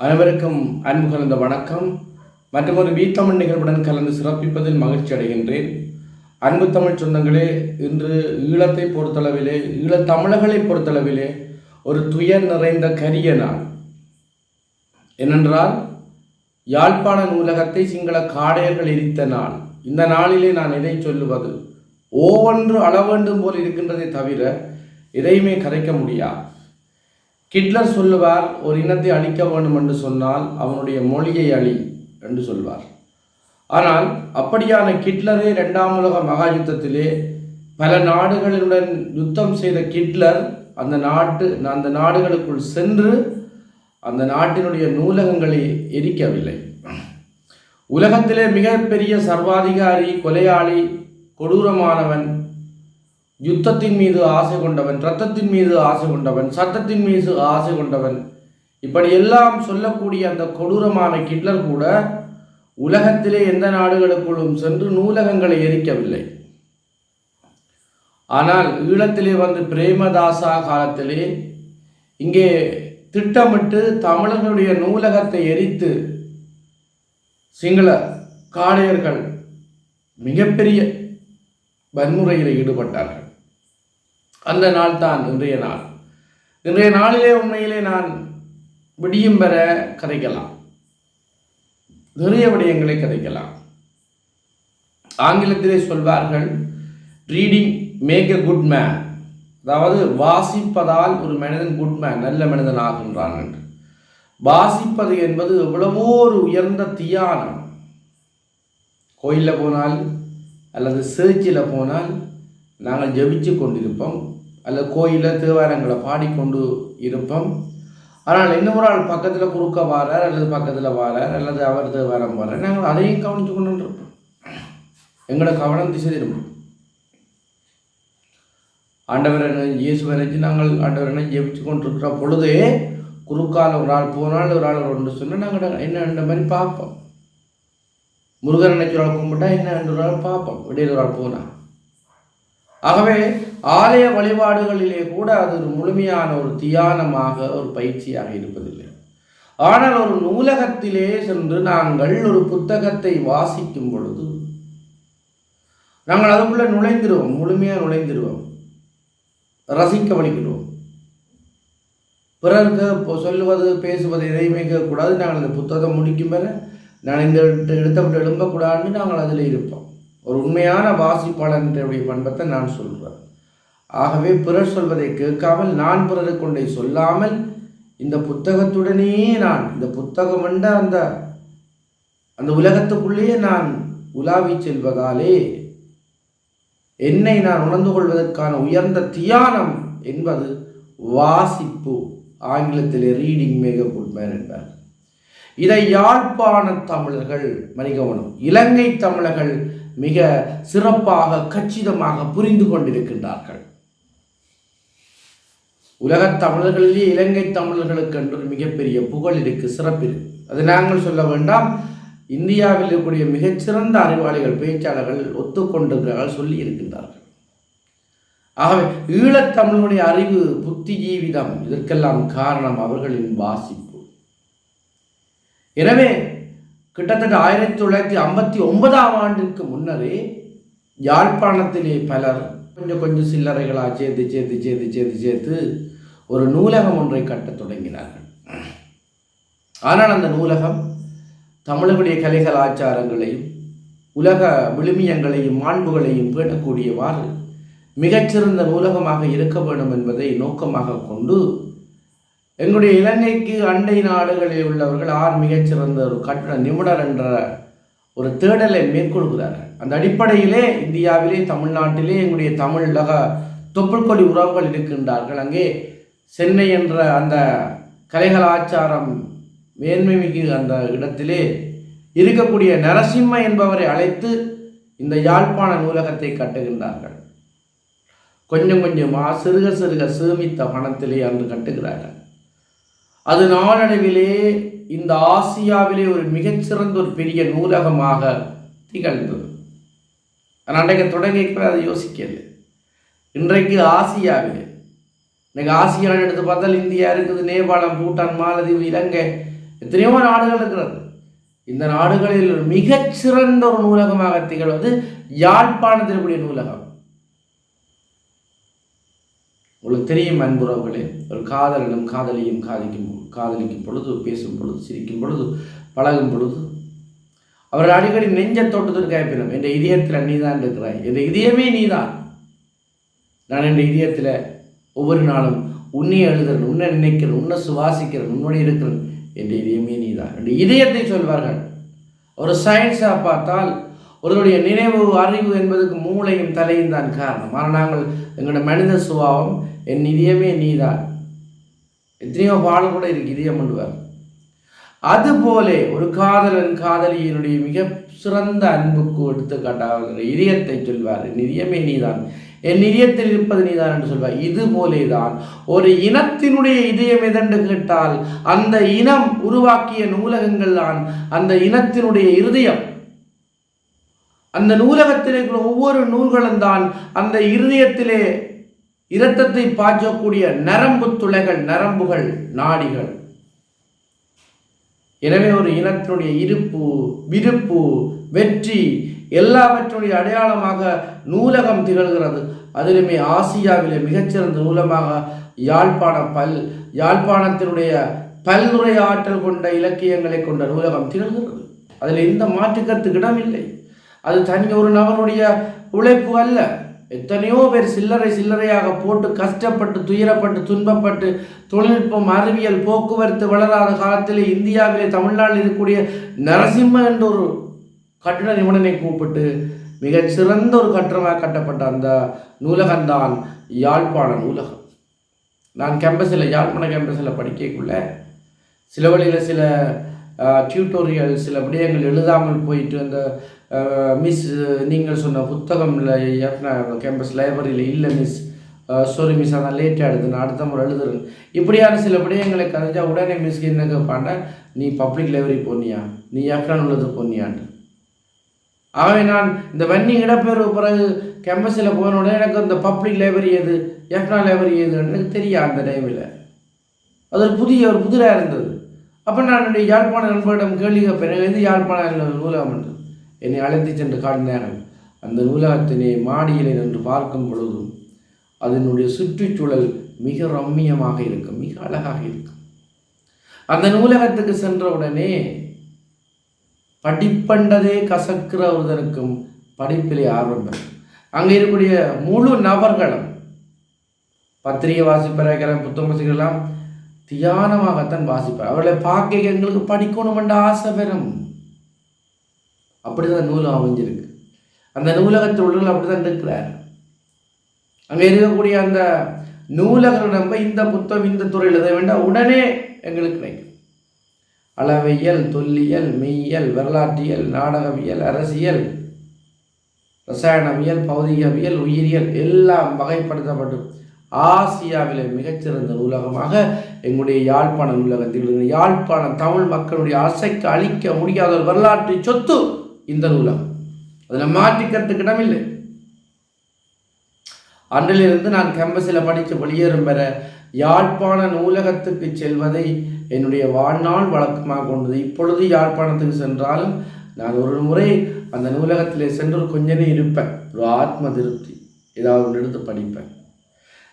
அனைவருக்கும் அன்பு கலந்த வணக்கம். மற்றும் ஒரு வீத்தமிழ் நிகழ்வுடன் கலந்து சிறப்பிப்பதில் மகிழ்ச்சி அடைகின்றேன். அன்பு தமிழ் சொந்தங்களே இன்று ஈழத்தை பொறுத்தளவிலே ஈழத் தமிழர்களை பொறுத்தளவிலே ஒரு துயர் நிறைந்த கரிய நாள். ஏனென்றால் யாழ்ப்பாண நூலகத்தை சிங்கள காடையர்கள் எரித்த நாள். இந்த நாளிலே நான் எதை சொல்லுவது ஓவென்று அளவேண்டும் போல் இருக்கின்றதை தவிர எதையுமே கரைக்க முடியாது கிட்லர் சொல்லுவார் ஒரு இனத்தை அழிக்க வேண்டும் என்று சொன்னால் அவனுடைய மொழியை அழி என்று சொல்வார். ஆனால் அப்படியான கிட்லரே இரண்டாம் உலக மகா யுத்தத்திலே பல நாடுகளுடன் யுத்தம் செய்த கிட்லர் அந்த நாட்டு அந்த நாடுகளுக்குள் சென்று அந்த நாட்டினுடைய நூலகங்களை எரிக்கவில்லை. உலகத்திலே மிகப்பெரிய சர்வாதிகாரி கொலையாளி கொடூரமானவன் யுத்தத்தின் மீது ஆசை கொண்டவன் இரத்தத்தின் மீது ஆசை கொண்டவன் சட்டத்தின் மீது ஆசை கொண்டவன். இப்படி எல்லாம் சொல்லக்கூடிய அந்த கொடூரமான கிட்லர் கூட உலகத்திலே எந்த நாடுகளுக்குள்ளும் சென்று நூலகங்களை எரிக்கவில்லை. ஆனால் ஈழத்திலே வந்து பிரேமதாசா காலத்திலே இங்கே திட்டமிட்டு தமிழர்களுடைய நூலகத்தை எரித்து சிங்கள காடையர்கள் மிகப்பெரிய வன்முறையில் ஈடுபட்டார்கள். அந்த நாள் தான் இன்றைய நாள். இன்றைய நாளிலே உண்மையிலே நான் விடியும் பெற கதைக்கலாம். நிறைய விடயங்களை கதைக்கலாம். ஆங்கிலத்திலே சொல்வார்கள் reading make a good man அதாவது வாசிப்பதால் ஒரு மனிதன் குட் மேன் நல்ல மனிதன் ஆகின்றான் என்று. வாசிப்பது என்பது எவ்வளவோ ஒரு உயர்ந்த தியானம். கோயிலில் போனால் அல்லது சேர்ச்சியில் போனால் நாங்கள் ஜெபிச்சு கொண்டிருப்போம். அல்ல கோயிலில் தேவாரங்களை பாடிக்கொண்டு இருப்போம். ஆனால் இன்னொரு ஆள் பக்கத்தில் குறுக்க வாரார் அல்லது பக்கத்தில் வாரார் அல்லது அவர் தேவாரம் வாரார். நாங்கள் அதையும் கவனித்து கொண்டு இருப்போம். எங்களோட கவனம் திசை திரும்பும். ஆண்டவரனை இயேசுவரை நாங்கள் ஆண்டவரனை ஜெபிச்சு கொண்டிருக்கிற பொழுதே குறுக்கால் ஒரு ஆள் போனால் ஒரு ஆள் ஒன்று சொன்னால் நாங்கள் என்ன மாதிரி பார்ப்போம். முருகன் நினைக்கிற ஆள் கும்பிட்டா என்ன ஒரு ஆள் பார்ப்போம். இடையில ஒரு ஆள் போனால். ஆகவே ஆலய வழிபாடுகளிலே கூட அது ஒரு முழுமையான ஒரு தியானமாக ஒரு பயிற்சியாக இருப்பதில்லை. ஆனால் ஒரு நூலகத்திலே சென்று நாங்கள் ஒரு புத்தகத்தை வாசிக்கும் பொழுது நாங்கள் அதுக்குள்ளே நுழைந்துருவோம் முழுமையாக நுழைந்துருவோம். ரசிக்க வலிக்கிடுவோம் பிறருக்கு இப்போ சொல்லுவது பேசுவது எதையுமே கேட்கக்கூடாது. நாங்கள் அந்த புத்தகம் முடிக்கும் வரை நான் இந்த இடத்தை விட்டு எழும்பக்கூடாதுன்னு நாங்கள் அதில் இருப்போம். ஒரு உண்மையான வாசிப்பாளனுடைய பண்பத்தை நான் சொல்கிறேன் ஆகவே பிறர் சொல்வதை கேட்காமல் நான் பிறரு கொண்டே சொல்லாமல் இந்த புத்தகத்துடனே நான் இந்த புத்தகம் என்ற அந்த அந்த உலகத்துக்குள்ளேயே நான் உலாவி செல்வதாலே என்னை நான் உணர்ந்து கொள்வதற்கான உயர்ந்த தியானம் என்பது வாசிப்பு ஆங்கிலத்தில் ரீடிங் மேக குட்மேன் என்பார். இதை யாழ்ப்பாண தமிழர்கள் மணிகவனம் இலங்கை தமிழர்கள் மிக சிறப்பாக கச்சிதமாக புரிந்து கொண்டிருக்கின்றார்கள். உலகத் தமிழர்களிலே இலங்கை தமிழர்களுக்கு என்று மிகப்பெரிய புகழ் இருக்கு சிறப்பு இருக்கு. அது நாங்கள் சொல்ல வேண்டாம். இந்தியாவில் இருக்கக்கூடிய மிகச்சிறந்த அறிவாளிகள் பேச்சாளர்கள் ஒத்துக்கொண்டிருக்கிறார்கள் சொல்லி இருக்கின்றார்கள். ஆகவே ஈழத்தமிழனுடைய அறிவு புத்தி ஜீவிதம் இதற்கெல்லாம் காரணம் அவர்களின் வாசிப்பு. எனவே கிட்டத்தட்ட ஆயிரத்தி தொள்ளாயிரத்தி ஐம்பத்தி ஒன்பதாம் ஆண்டிற்கு முன்னரே யாழ்ப்பாணத்திலே பலர் கொஞ்சம் கொஞ்சம் சில்லறைகளாக சேர்த்து சேர்த்து சேர்த்து சேர்த்து சேர்த்து ஒரு நூலகம் ஒன்றை கட்டத் தொடங்கினார்கள். ஆனால் அந்த நூலகம் தமிழர்களுடைய கலைகள் ஆச்சாரங்களையும் உலக விழுமியங்களையும் மாண்புகளையும் பேணக்கூடியவாறு மிகச்சிறந்த நூலகமாக இருக்க வேண்டும் என்பதை நோக்கமாக கொண்டு எங்களுடைய இலங்கைக்கு அண்டை நாடுகளில் உள்ளவர்கள் ஆர் மிகச்சிறந்த ஒரு கட்டண நிபுணர் என்ற ஒரு தேடலை மேற்கொள்கிறார்கள். அந்த அடிப்படையிலே இந்தியாவிலே தமிழ்நாட்டிலே எங்களுடைய தமிழக தொப்புள்கொடி உறவுகள் இருக்கின்றார்கள். அங்கே சென்னை என்ற அந்த கலைகலாச்சாரம் மேன்மை மிகு அந்த இடத்திலே இருக்கக்கூடிய நரசிம்ம என்பவரை அழைத்து இந்த யாழ்ப்பாண நூலகத்தை கட்டுகின்றார்கள். கொஞ்சம் கொஞ்சமாக சிறுக சிறுக சேமித்த பணத்திலே அன்று கட்டுகிறார்கள். அது நாளடைவிலே இந்த ஆசியாவிலே ஒரு மிகச்சிறந்த ஒரு பெரிய நூலகமாக திகழ்ந்தது. நான் அன்றைக்கு தொடங்கி அதை யோசிக்கல இன்றைக்கு ஆசியாவிலே இன்றைக்கு ஆசியாவில் எடுத்து பார்த்தால் இந்தியா இருக்குது நேபாளம் பூட்டான் மாலதீவு இலங்கை எத்தனையோ நாடுகள் இருக்கிறது. இந்த நாடுகளில் மிகச்சிறந்த ஒரு நூலகமாக திகழ்வது யாழ்ப்பாணத்திற்குடைய நூலகம். உங்களுக்கு தெரியும் அன்புறவுகளே ஒரு காதலிடம் காதலியும் காதிக்கும் காதலிக்கும் பொழுது பேசும் பொழுது சிரிக்கும் பொழுது பழகும் பொழுது அவர் அடிக்கடி நெஞ்ச தோட்டத்தில் கேட்பினோம் என் இதயத்தில் நீதான் இருக்கிறாய். என் இதயமே நீதான். நான் என் இதயத்தில் ஒவ்வொரு நாளும் உன்னை எழுதுறேன் உன்னை நினைக்கிறேன் உன்னை சுவாசிக்கிறேன் உன்னோடு இருக்கிறேன். என் இதயமே நீதான். என் இதயத்தை சொல்வார்கள். ஒரு சயின்ஸாக பார்த்தால் ஒருவருடைய நினைவு அறிவு என்பதுக்கு மூளையும் தலையும் தான் காரணம். ஆனால் நாங்கள் எங்களோட மனித சுபாவம் என் இதயமே நீதான். எத்தனையோ பாடல் கூட இருக்கு இதயம் பண்ணுவார் அதுபோல ஒரு காதலன் காதலியினுடைய மிக சிறந்த அன்புக்கு எடுத்துக்காட்டாக இதயத்தை சொல்வார். என் இதயமே நீதான். என் இதயத்தில் இருப்பது நீதான் என்று சொல்வார். இது போலேதான் ஒரு இனத்தினுடைய இதயம் எதென்று கேட்டால் அந்த இனம் உருவாக்கிய நூலகங்கள் தான் அந்த இனத்தினுடைய இருதயம். அந்த நூலகத்தில் இருக்கிற ஒவ்வொரு நூல்களும் தான் அந்த இருதயத்திலே இரத்தத்தை பாய்ச்சக்கூடிய நரம்பு துளைகள் நரம்புகள் நாடிகள். எனவே ஒரு இனத்தினுடைய இருப்பு விருப்பு வெற்றி எல்லாவற்றுடைய அடையாளமாக நூலகம் திகழ்கிறது. அதிலுமே ஆசியாவிலே மிகச்சிறந்த நூலமாக யாழ்ப்பாண பல் யாழ்ப்பாணத்தினுடைய பல்துறை ஆற்றல் கொண்ட இலக்கியங்களை கொண்ட நூலகம் திகழ்கிறது. அதில் எந்த மாற்றுக்கருத்துக்கு இல்லை அது தனி ஒரு நபருடைய உழைப்பு அல்ல. எத்தனையோ பேர் சில்லறை சில்லறையாக போட்டு கஷ்டப்பட்டு துயரப்பட்டு துன்பப்பட்டு தொழில்நுட்பம் அறிவியல் போக்குவரத்து வளராத காலத்தில் இந்தியாவிலே தமிழ்நாட்டில் இருக்கக்கூடிய நரசிம்ம என்ற ஒரு கட்டிட நிபுணனை கூப்பிட்டு மிகச்சிறந்த ஒரு கட்டடமாக கட்டப்பட்ட அந்த நூலகம்தான் யாழ்ப்பாண நூலகம். நான் கேம்பஸில் யாழ்ப்பாண கேம்பஸில் படிக்கக்குள்ள சில வழியில் சில டியூட்டோரியல் சில விடயங்கள் எழுதாமல் போயிட்டு அந்த மிஸ் நீங்கள் சொன்ன புத்தகம் கேம்பஸ் லைப்ரரியில் இல்லை மிஸ் சாரி மிஸ் ஆனால் லேட்டாக எடுத்து நான் அடுத்த முறை எழுதுறேன். இப்படியான சில விடயங்களை கதைஞ்சா உடனே மிஸ்க்கு என்ன கேட்பாண்ட நீ பப்ளிக் லைப்ரரி போனியா? நீ எஃப்னா உள்ளது போனியான்ட்டு. ஆகவே நான் இந்த வன்னி இடப்பெயர்வு பிறகு கேம்பஸில் போன உடனே எனக்கு இந்த பப்ளிக் லைப்ரரி எது? எஃப்னா லைப்ரரி எதுன்னு எனக்கு தெரியும் அந்த டைமில் அது ஒரு புதிய ஒரு புதிராக இருந்தது. அப்போ நான் என்னுடைய யாழ்ப்பாண நண்பர்களிடம் கேள்வி கேட்பேன். எது யாழ்ப்பாண நூலகம் என்று? என்னை அழைத்து சென்று காட்டினார்கள் அந்த நூலகத்தினை மாடியிலே நின்று பார்க்கும் பொழுதும் அதனுடைய சுற்றுச்சூழல் மிக ரம்மியமாக இருக்கும் மிக அழகாக இருக்கும். அந்த நூலகத்துக்கு சென்றவுடனே படிப்பண்டதே கசக்கிற ஒருதனுக்கும் படிப்பிலே ஆர்வம் பெறும். அங்கே இருக்கக்கூடிய முழு நபர்களும் பத்திரிகை வாசிப்பவர்கள் புத்தகம் வாசிக்கலாம் தியானமாகத்தான் வாசிப்பார். அவர்களை பார்க்க எங்களுக்கு படிக்கணும் என்ற ஆசை பெறும். அப்படிதான் நூலும் அமைஞ்சிருக்கு. அந்த நூலகத்தில் உள்ளவர்கள் அப்படிதான் இருக்கிறார் அங்கே இருக்கக்கூடிய அந்த நூலகர் நம்ம இந்த புத்தகம் இந்த துறையில் எழுத வேண்டாம் உடனே எங்களுக்கு கிடைக்கும் அளவியல் தொல்லியல் மெய்யியல் வரலாற்றியல் நாடகவியல் அரசியல் ரசாயனவியல் பௌதிகவியல் உயிரியல் எல்லாம் வகைப்படுத்தப்படும் ஆசியாவிலே மிகச்சிறந்த நூலகமாக எங்களுடைய யாழ்ப்பாண நூலகத்தில் யாழ்ப்பாண தமிழ் மக்களுடைய அசைக்கு அழிக்க முடியாத ஒரு வரலாற்று சொத்து இந்த நூலகம் அதில் மாற்றிக்கிறதுக்கு இடமில்லை அன்றிலிருந்து நான் கேம்பஸில் படித்து வெளியேறும் பெற யாழ்ப்பாண நூலகத்துக்கு செல்வதை என்னுடைய வாழ்நாள் வழக்கமாக கொண்டது. இப்பொழுது யாழ்ப்பாணத்துக்கு சென்றாலும் நான் ஒரு முறை அந்த நூலகத்தில் சென்று கொஞ்ச நேரம் இருப்பேன். ஒரு ஆத்ம திருப்தி. ஏதாவது ஒன்று எடுத்து படிப்பேன்.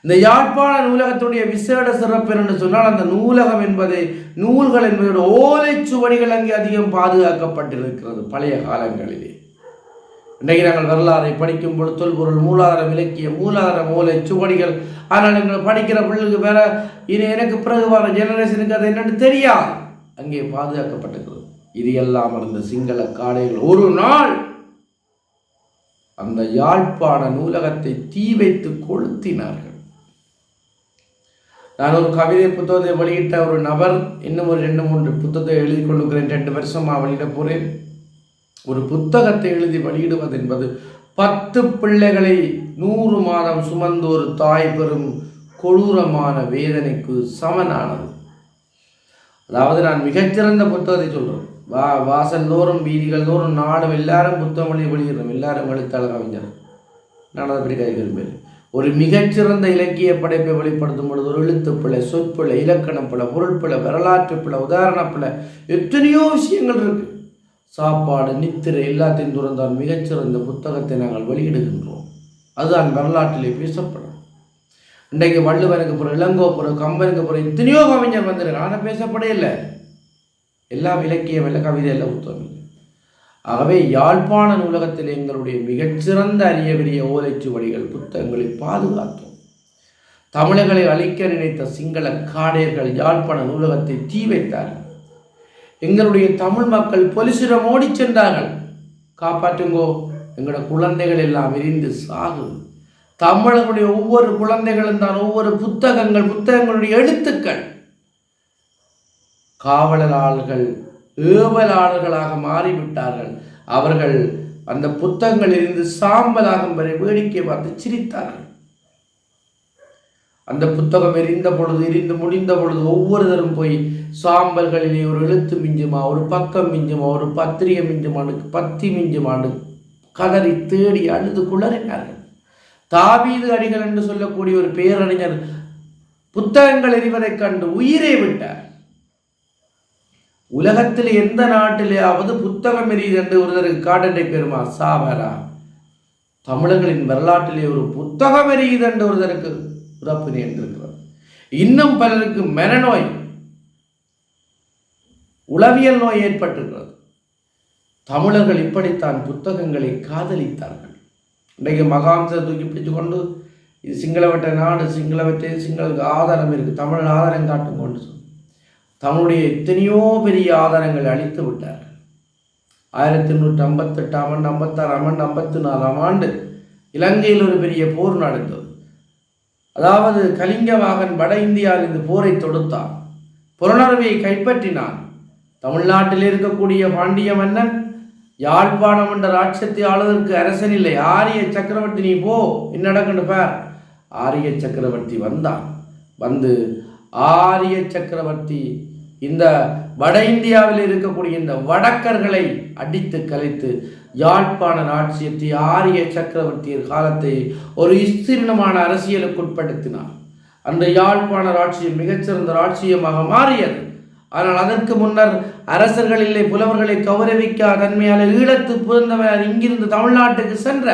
இந்த யாழ்ப்பாண நூலகத்துடைய விசேட சிறப்பு என்று சொன்னால் அந்த நூலகம் என்பது நூல்கள் என்பதோட ஓலைச்சுவடிகள் அங்கே அதிகம் பாதுகாக்கப்பட்டிருக்கிறது பழைய காலங்களிலே. இன்றைக்கு நாங்கள் வரலாறை படிக்கும் பொழுது தொல்பொருள் மூலாதாரம் இலக்கிய மூலாதாரம் ஓலை சுவடிகள். ஆனால் எங்கள் படிக்கிற பிள்ளைக்கு வேற இனி எனக்கு பிறகு வர ஜெனரேஷனுக்கு அது என்னென்னு தெரியாது. அங்கே பாதுகாக்கப்பட்டிருக்கிறது. இது எல்லாம் இருந்த சிங்கள காடைகள் ஒரு நாள் அந்த யாழ்ப்பாண நூலகத்தை தீ வைத்து கொளுத்தினார்கள். நான் ஒரு கவிதை புத்தகத்தை வெளியிட்ட ஒரு நபர் இன்னும் ஒரு ரெண்டு மூன்று புத்தகத்தை எழுதி கொண்டிருக்கிறேன். ரெண்டு வருஷமாக வெளியிட போகிறேன் ஒரு புத்தகத்தை எழுதி வெளியிடுவது என்பது பத்து பிள்ளைகளை நூறு மாதம் சுமந்து ஒரு தாய் பெறும் கொடூரமான வேதனைக்கு சமனானது. அதாவது நான் மிகச்சிறந்த புத்தகத்தை சொல்கிறேன் வா வாசல் தோறும் வீதிகள் தோறும் நாடும் எல்லாரும் புத்தகம் எழுதி வெளியிடுறோம். எல்லாரும் எழுத்தாளர் கவிஞர். நான் அதை பற்றி கதை விரும்புகிறேன் ஒரு மிகச்சிறந்த இலக்கிய படைப்பை வெளிப்படுத்தும் பொழுது ஒரு எழுத்துப்பிழை சொற்பிழை இலக்கணப்பிழை பொருட்பிழை வரலாற்று பிழை உதாரணப்பிழை எத்தனையோ விஷயங்கள் இருக்கு. சாப்பாடு நித்திரை எல்லாத்தையும் துறந்தால் மிகச்சிறந்த புத்தகத்தை நாங்கள் வெளியிடுகின்றோம். அதுதான் வரலாற்றிலே பேசப்படும். இன்றைக்கு வள்ளுவனுக்கு பிறகு இளங்கோபுரம் கம்பனுக்கு பிறகு எத்தனையோ கவிஞர் வந்திருக்கு ஆனால் பேசப்படே இல்லை எல்லாம் இலக்கியம் இல்லை கவிதை இல்லை புத்தகம் இல்லை. ஆகவே யாழ்ப்பாண நூலகத்தில் எங்களுடைய மிகச்சிறந்த அரிய பெரிய ஓலைச்சுவடிகள் புத்தகங்களை பாதுகாத்தோம். தமிழர்களை அழிக்க நினைத்த சிங்கள காடையர்கள் யாழ்ப்பாண நூலகத்தை தீ வைத்தார்கள். எங்களுடைய தமிழ் மக்கள் பொலிசிடம் ஓடிச் சென்றார்கள். காப்பாற்றுங்கோ எங்களோட குழந்தைகள் எல்லாம் விரிந்து சாகு. தமிழர்களுடைய ஒவ்வொரு குழந்தைகளும் தான் ஒவ்வொரு புத்தகங்கள் புத்தகங்களுடைய எழுத்துக்கள். காவலராள்கள் ஏவலாளர்களாக மாறிவிட்டார்கள். அவர்கள் அந்த புத்தகங்களில் இருந்து சாம்பலாகும் வரை வேடிக்கை பார்த்து சிரித்தார்கள். அந்த புத்தகம் எரிந்த பொழுது எரிந்து முடிந்த பொழுது ஒவ்வொருத்தரும் போய் சாம்பல்களிலே ஒரு எழுத்து மிஞ்சுமா ஒரு பக்கம் மிஞ்சுமா ஒரு பத்திரிகை மிஞ்சுமானு பத்தி மிஞ்சுமானு கதறி தேடி அழுது குளறினார்கள். தாவீது அடிகள் என்று சொல்லக்கூடிய ஒரு பேரறிஞர் புத்தகங்கள் எரிவதைக் கண்டு உயிரை விட்டார். உலகத்தில் எந்த நாட்டிலேயாவது புத்தகம் எரியுது என்று ஒருத்தருக்கு காட்டண்டை பெருமா சாவரா தமிழர்களின் வரலாற்றிலே ஒரு புத்தகம் எரியுது என்று ஒருத்தருக்கு உறப்பு நேர்ந்திருக்கிறது இன்னும் பலருக்கு மனநோய் உளவியல் நோய் ஏற்பட்டிருக்கிறது. தமிழர்கள் இப்படித்தான் புத்தகங்களை காதலித்தார்கள். இன்றைக்கு மகாம்ச தூக்கி பிடிச்சு கொண்டு இது சிங்களவற்ற நாடு சிங்களவற்றை சிங்களுக்கு ஆதாரம் இருக்குது தமிழ் ஆதாரம் காட்டும் கொண்டு தன்னுடைய எத்தனையோ பெரிய ஆதாரங்களை அழித்து விட்டார். ஆயிரத்தி எண்ணூற்றி ஐம்பத்தெட்டாம் ஆண்டு ஐம்பத்தாறாம் ஆண்டு ஐம்பத்தி நாலாம் ஆண்டு இலங்கையில் ஒரு பெரிய போர் நடந்தது. அதாவது கலிங்கவாகன் வட இந்தியாவில் இந்த போரை தொடுத்தான். புலனர்வையை கைப்பற்றினான். தமிழ்நாட்டில் இருக்கக்கூடிய பாண்டிய மன்னன் யாழ்ப்பாணம் என்ற ராட்சத்தை ஆளுவதற்கு அரசன் இல்லை. ஆரிய சக்கரவர்த்தி நீ போ என்ன நடக்கணும் பார். ஆரிய சக்கரவர்த்தி வந்தான். வந்து ஆரிய சக்கரவர்த்தி இந்த வட இந்தியாவில் இருக்கக்கூடிய இந்த வடக்கர்களை அடித்து கலைத்து யாழ்ப்பாண ராட்சியத்தை ஆரிய சக்கரவர்த்தியர் காலத்தை ஒரு விஸ்தீர்ணமான அரசியலுக்கு உட்படுத்தினார். அந்த யாழ்ப்பாண ராட்சியம் மிகச்சிறந்த ராட்சியமாக மாறியது. ஆனால் அதற்கு முன்னர் அரசர்கள் இல்லை புலவர்களை கௌரவிக்கா தன்மையால் ஈழத்து புரிந்தவர் இங்கிருந்து தமிழ்நாட்டுக்கு சென்ற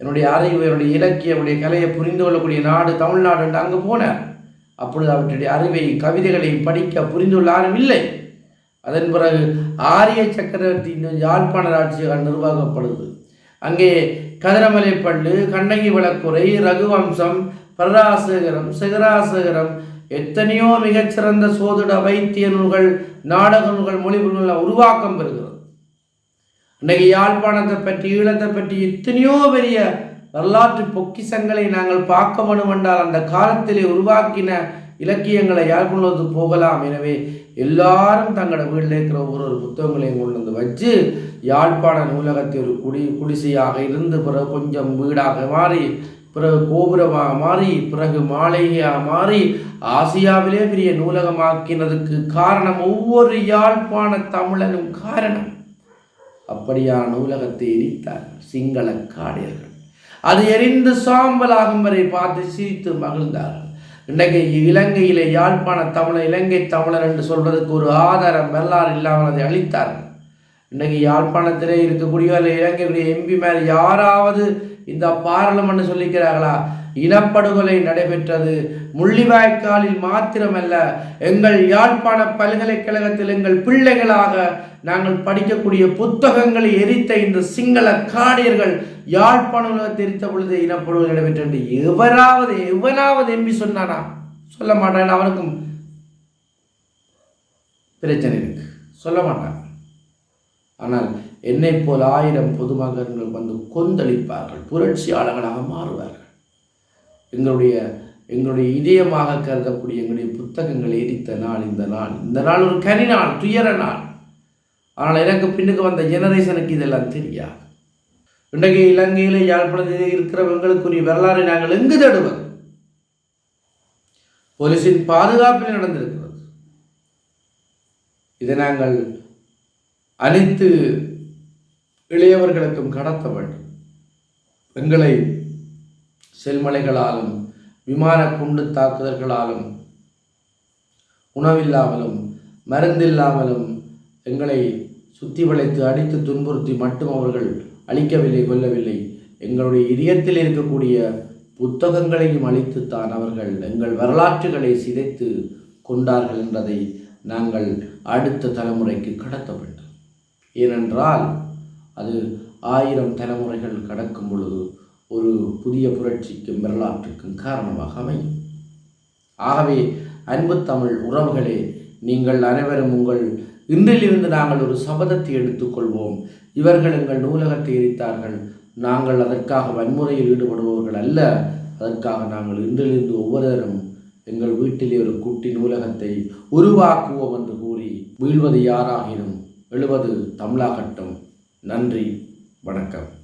என்னுடைய அறிவு என்னுடைய இலக்கியம் என்னுடைய கலையை புரிந்து கொள்ளக்கூடிய நாடு தமிழ்நாடு என்று அங்கு போனார். அப்பொழுது அவற்றுடைய அறிவை கவிதைகளை படிக்க புரிந்துள்ள யாரும் இல்லை அதன் பிறகு ஆரிய சக்கரவர்த்தி யாழ்ப்பாணர் யாழ்ப்பாண ராட்சியாக நிர்வாகப்படுது. அங்கே கதிரமலை பள்ளு கண்ணகி வளக்குறை ரகுவம்சம் பரராசகரம் சிகராசகரம் எத்தனையோ மிகச்சிறந்த சோதிட வைத்திய நூல்கள் நாடக நூல்கள் மொழிபெயர்கள் உருவாக்கம் பெறுகிறது. இன்னைக்கு யாழ்ப்பாணத்தை பற்றி ஈழத்தை பற்றி எத்தனையோ பெரிய வரலாற்று பொக்கிசங்களை நாங்கள் பார்க்க வேண்டும் என்றால் அந்த காலத்திலே உருவாக்கின இலக்கியங்களை யாழ்ப்பாணத்து போகலாம்? எனவே எல்லாரும் தங்களோட வீட்டில் இருக்கிற ஒரு ஒரு புத்தகங்களையும் கொண்டு வந்து வச்சு யாழ்ப்பாண நூலகத்தை ஒரு குடி குடிசையாக இருந்து பிறகு கொஞ்சம் வீடாக மாறி பிறகு கோபுரமாக மாறி பிறகு மாளிகையாக மாறி ஆசியாவிலே பெரிய நூலகமாக்கினதுக்கு காரணம் ஒவ்வொரு யாழ்ப்பாண தமிழனும் காரணம். அப்படியான நூலகத்தை எரித்தார் சிங்கள காடியர்கள் அது எரிந்து சாம்பலாகும் வரை பார்த்து சிரித்து மகிழ்ந்தார்கள். இன்றைக்கு இலங்கையிலே யாழ்ப்பாண தமிழர் இலங்கை தமிழர் என்று சொல்வதற்கு ஒரு ஆதாரம் வரலாறு இல்லாமல் அதை அளித்தார்கள் இன்றைக்கு யாழ்ப்பாணத்திலே இருக்கக்கூடிய இலங்கையுடைய எம்பி மேல் யாராவது இந்த பாராளுமன்றம் சொல்லிக்கிறார்களா? இனப்படுகொலை நடைபெற்றது. முள்ளிவாய்க்காலில் மாத்திரமல்ல எங்கள் யாழ்ப்பாண பல்கலைக்கழகத்தில் எங்கள் பிள்ளைகளாக நாங்கள் படிக்கக்கூடிய புத்தகங்களை எரித்த இந்த சிங்கள காடியர்கள் யாழ்ப்பாண உலகத்தை எரித்த பொழுது இனப்படுகொலை நடைபெற்றது எவராவது எவனாவது எம்பி சொன்னானா? சொல்ல மாட்டான். அவனுக்கும் பிரச்சனை இருக்கு. சொல்ல மாட்டான். ஆனால் என்னை போல் ஆயிரம் பொதுமகன்கள் வந்து கொந்தளிப்பார்கள். புரட்சியாளர்களாக மாறுவார்கள். எங்களுடைய எங்களுடைய இதயமாக கருதக்கூடிய எங்களுடைய புத்தகங்களை எரித்த நாள் இந்த நாள். இந்த நாள் ஒரு கனி நாள் துயர நாள். ஆனால் எனக்கு பின்னுக்கு வந்த ஜெனரேஷனுக்கு இதெல்லாம் தெரியாது. இன்றைக்கு இலங்கையில் யாழ்ப்பாணத்தில் இருக்கிறவங்களுக்குரிய வரலாறை நாங்கள் எங்கு தேடுவது? போலீஸின் பாதுகாப்பில் நடந்திருக்கிறது. இதை நாங்கள் அனைத்து இளையவர்களுக்கும் கடத்த வேண்டும். எங்களை செல்மலைகளாலும் விமான குண்டு தாக்குதல்களாலும் உணவில்லாமலும் மருந்தில்லாமலும் எங்களை சுத்தி வளைத்து அடித்து துன்புறுத்தி மட்டும் அவர்கள் அழிக்கவில்லை கொல்லவில்லை. எங்களுடைய இதயத்தில் இருக்கக்கூடிய புத்தகங்களையும் அழித்துத்தான் அவர்கள் எங்கள் வரலாற்றுகளை சிதைத்து கொண்டார்கள் என்பதை நாங்கள் அடுத்த தலைமுறைக்கு கடத்த வேண்டும். ஏனென்றால் அது ஆயிரம் தலைமுறைகள் கடக்கும் பொழுது ஒரு புதிய புரட்சிக்கும் வரலாற்றுக்கும் காரணமாக அமையும். ஆகவே அன்பு தமிழ் உறவுகளே நீங்கள் அனைவரும் உங்கள் இன்றிலிருந்து நாங்கள் ஒரு சபதத்தை எடுத்துக்கொள்வோம். இவர்கள் எங்கள் நூலகத்தை எரித்தார்கள். நாங்கள் அதற்காக வன்முறையில் ஈடுபடுபவர்கள் அல்ல. அதற்காக நாங்கள் இன்றிலிருந்து ஒவ்வொருவரும் எங்கள் வீட்டிலே ஒரு குட்டி நூலகத்தை உருவாக்குவோம் என்று கூறி வீழ்வது யாராகினும் எழுவது தமிழாகட்டும். நன்றி வணக்கம்.